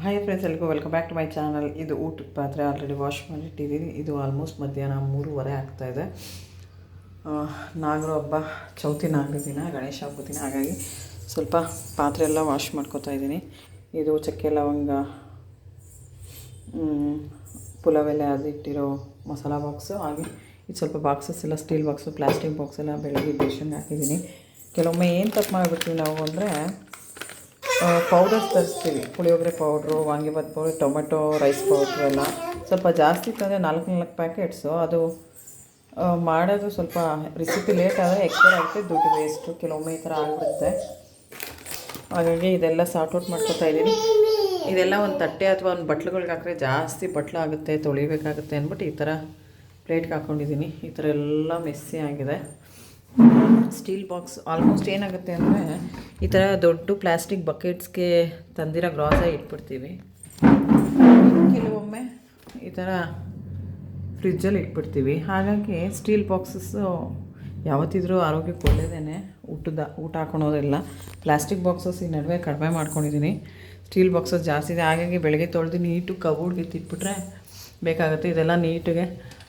Hi friends ಎಲ್ಗೂ welcome back to my channel ಇದು ಊಟದ ಪಾತ್ರೆ ಆಲ್ರೆಡಿ ವಾಶ್ ಮಾಡಿಟ್ಟಿದ್ದೀನಿ ಇದು ಆಲ್ಮೋಸ್ಟ್ ಮಧ್ಯಾಹ್ನ ಮೂರುವರೆ ಆಗ್ತಾಯಿದೆ ನಾಗರ ಹಬ್ಬ, ಚೌತಿ ನಾಗರ ದಿನ, ಗಣೇಶ ಹಬ್ಬದ ದಿನ. ಹಾಗಾಗಿ ಸ್ವಲ್ಪ ಪಾತ್ರೆ ಎಲ್ಲ ವಾಶ್ ಮಾಡ್ಕೋತಾ ಇದ್ದೀನಿ ಇದು ಚಕ್ಕೆ ಲವಂಗ ಪುಲಾವೆಲೆ ಅದು ಇಟ್ಟಿರೋ ಮಸಾಲ ಬಾಕ್ಸು ಹಾಗೆ ಇದು ಸ್ವಲ್ಪ ಬಾಕ್ಸಸ್ ಎಲ್ಲ ಸ್ಟೀಲ್ ಬಾಕ್ಸು ಪ್ಲಾಸ್ಟಿಕ್ ಬಾಕ್ಸ್ ಎಲ್ಲ ಬೆಳಗ್ಗೆ ಬೇಷನ್ಗೆ ಹಾಕಿದ್ದೀನಿ ಕೆಲವೊಮ್ಮೆ ಏನು ತಪ್ಪು ಮಾಡಿಬಿಡ್ತೀವಿ ನಾವು ಅಂದರೆ powders ತರಿಸ್ತೀವಿ. Puliyogare powder vangibath powder tomato rice powder ಎಲ್ಲ. ಸ್ವಲ್ಪ ಜಾಸ್ತಿ ತಂದರೆ ನಾಲ್ಕು ನಾಲ್ಕು ಪ್ಯಾಕೆಟ್ಸು ಅದು ಮಾಡೋದು ಸ್ವಲ್ಪ ರೆಸಿಪಿ ಲೇಟ್ ಆದರೆ ಎಕ್ಸ್ಪೈರ್ ಆಗುತ್ತೆ. ದುಡ್ಡು ವೇಸ್ಟು ಕೆಲವೊಮ್ಮೆ ಈ ಥರ ಆಗಿಬಿಡುತ್ತೆ. ಹಾಗಾಗಿ ಇದೆಲ್ಲ ಸಾರ್ಟ್ ಔಟ್ ಮಾಡ್ಕೊತಾ ಇದ್ದೀನಿ. ಇದೆಲ್ಲ ಒಂದು ತಟ್ಟೆ ಅಥವಾ ಒಂದು ಬಟ್ಲುಗಳಿಗೆ ಹಾಕಿದ್ರೆ ಜಾಸ್ತಿ ಬಟ್ಲು ಆಗುತ್ತೆ, ತೊಳಿಬೇಕಾಗುತ್ತೆ ಅಂದ್ಬಿಟ್ಟು ಈ ಥರ ಪ್ಲೇಟ್ಗೆ ಹಾಕ್ಕೊಂಡಿದ್ದೀನಿ ಈ ಥರ ಎಲ್ಲ ಮೆಸ್ಸಿ ಆಗಿದೆ. ಸ್ಟೀಲ್ ಬಾಕ್ಸ್ ಆಲ್ಮೋಸ್ಟ್ ಏನಾಗುತ್ತೆ ಅಂದರೆ ಈ ಥರ ದೊಡ್ಡ ಪ್ಲಾಸ್ಟಿಕ್ ಬಕೆಟ್ಸ್ಗೆ ತಂದಿರೋ ಗ್ರಾಸ ಇಟ್ಬಿಡ್ತೀವಿ. ಕೆಲವೊಮ್ಮೆ ಈ ಥರ ಫ್ರಿಜ್ಜಲ್ಲಿ ಇಟ್ಬಿಡ್ತೀವಿ. ಹಾಗಾಗಿ ಸ್ಟೀಲ್ ಬಾಕ್ಸಸ್ಸು ಯಾವತ್ತಿದ್ರೂ ಆರೋಗ್ಯಕ್ಕೆ ಒಳ್ಳೆಯದೇ ಊಟದ, ಊಟ ಹಾಕೊಳೋದಿಲ್ಲ ಪ್ಲಾಸ್ಟಿಕ್ ಬಾಕ್ಸಸ್ ಈ ನಡುವೆ ಕಡಿಮೆ ಮಾಡ್ಕೊಂಡಿದ್ದೀನಿ ಸ್ಟೀಲ್ ಬಾಕ್ಸಸ್ ಜಾಸ್ತಿ ಇದೆ. ಹಾಗಾಗಿ ಬೆಳಗ್ಗೆ ತೊಳೆದು ನೀಟು ಕಬೋರ್ಡ್ಗೆ ತಿಟ್ಬಿಟ್ರೆ ಬೇಕಾಗುತ್ತೆ. ಇದೆಲ್ಲ ನೀಟಿಗೆ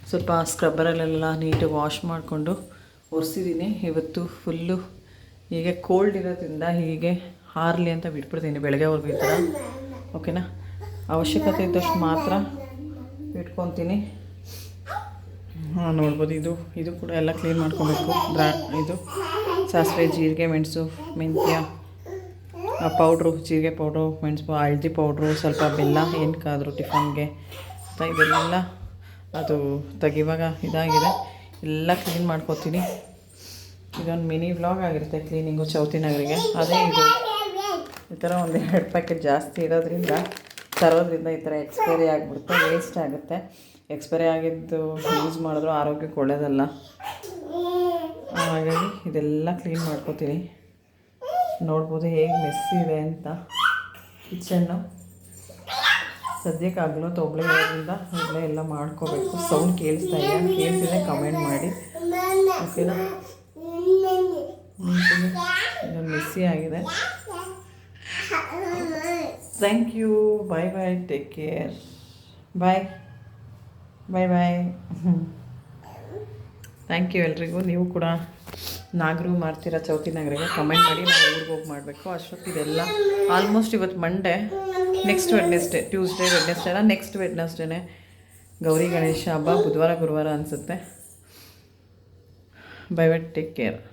ಸ್ವಲ್ಪ ಸ್ಕ್ರಬ್ಬರಲ್ಲೆಲ್ಲ ನೀಟಾಗಿ ವಾಶ್ ಮಾಡಿಕೊಂಡು ಒರೆಸಿದ್ದೀನಿ ಇವತ್ತು ಫುಲ್ಲು ಹೀಗೆ ಕೋಲ್ಡ್ ಇರೋದ್ರಿಂದ ಹೀಗೆ ಹಾರಲಿ ಅಂತ ಬಿಟ್ಬಿಡ್ತೀನಿ ಬೆಳಗ್ಗೆವರೆಗೂ ಈ ಥರ. ಓಕೆನಾ ಅವಶ್ಯಕತೆ ಇದ್ದಷ್ಟು ಮಾತ್ರ ಇಟ್ಕೊತೀನಿ. ಹಾಂ, ನೋಡ್ಬೋದು. ಇದು ಇದು ಕೂಡ ಎಲ್ಲ ಕ್ಲೀನ್ ಮಾಡ್ಕೊಬೇಕು. ಡ್ರಾ ಇದು ಸಾಸಿವೆ, ಜೀರಿಗೆ, ಮೆಣಸು, ಮೆಂತ್ಯ ಪೌಡ್ರು ಜೀರಿಗೆ ಪೌಡ್ರು ಮೆಣಸು, ಹಳದಿ ಪೌಡ್ರು ಸ್ವಲ್ಪ ಬೆಲ್ಲ, ಏನಕ್ಕಾದರೂ ಟಿಫನ್ಗೆ ಇದೆಲ್ಲ ಅದು ತೆಗಿವಾಗ ಇದಾಗಿದೆ. ಎಲ್ಲ ಕ್ಲೀನ್ ಮಾಡ್ಕೋತೀನಿ. ಇದೊಂದು ಮಿನಿ ವ್ಲಾಗ್ ಆಗಿರುತ್ತೆ ಕ್ಲೀನಿಂಗು ಚೌತಿ ನಗರಿಗೆ. ಅದೇ ಇದು. ಈ ಥರ ಒಂದು ಎರಡು ಪ್ಯಾಕೆಟ್ ಜಾಸ್ತಿ ಇರೋದ್ರಿಂದ ತರೋದ್ರಿಂದ ಈ ಥರ ಎಕ್ಸ್ಪೈರಿ ಆಗಿಬಿಡುತ್ತೆ ವೇಸ್ಟ್ ಆಗುತ್ತೆ. ಎಕ್ಸ್ಪೈರಿ ಆಗಿದ್ದು ಯೂಸ್ ಮಾಡಿದ್ರು ಆರೋಗ್ಯಕ್ಕೆ ಒಳ್ಳೆಯದಲ್ಲ ಹಾಗಾಗಿ ಇದೆಲ್ಲ ಕ್ಲೀನ್ ಮಾಡ್ಕೋತೀನಿ. ನೋಡ್ಬೋದು ಹೇಗೆ ಮೆಸ್ಸಿದೆ ಅಂತ. ಕಿಚನ್ನು ಸದ್ಯಕ್ಕೆ ಆಗಲ್ಲ ತೊಗೊಳ್ಳಿ ಇರೋದ್ರಿಂದ ತೊಬ್ಳೆ ಎಲ್ಲ ಮಾಡ್ಕೋಬೇಕು. ಸೌಂಡ್ ಕೇಳಿಸ್ತಾ ಇದೆ. ಕೇಳಿಸಿದ್ರೆ ಕಮೆಂಟ್ ಮಾಡಿ. ಓಕೆನಾ ಮೆಸ್ಸಿ ಆಗಿದೆ. Thank you bye bye take care bye bye bye thank you ಎಲ್ರಿಗೂ. ನೀವು ಕೂಡ ನಾಗರು ಮಾಡ್ತೀರಾ ಚೌತಿ ನಗರಿಗೆ ಕಮೆಂಟ್ ಮಾಡಿ. ನಾವು ಊರಿಗೆ ಹೋಗಿ ಮಾಡಬೇಕು. ಅಷ್ಟೊತ್ತಿದೆಲ್ಲ ಆಲ್ಮೋಸ್ಟ್ ಇವತ್ತು ಮಂಡೇ ನೆಕ್ಸ್ಟ್ ವೆಡ್ನೆಸ್ಡೇ ಟ್ಯೂಸ್ಡೇ ಅಲ್ಲ ನೆಕ್ಸ್ಟ್ ವೆಡ್ನೆಸ್ಡೇನೆ ಗೌರಿ ಗಣೇಶ ಹಬ್ಬ ಬುಧವಾರ, ಗುರುವಾರ ಅನಿಸುತ್ತೆ. By vet take care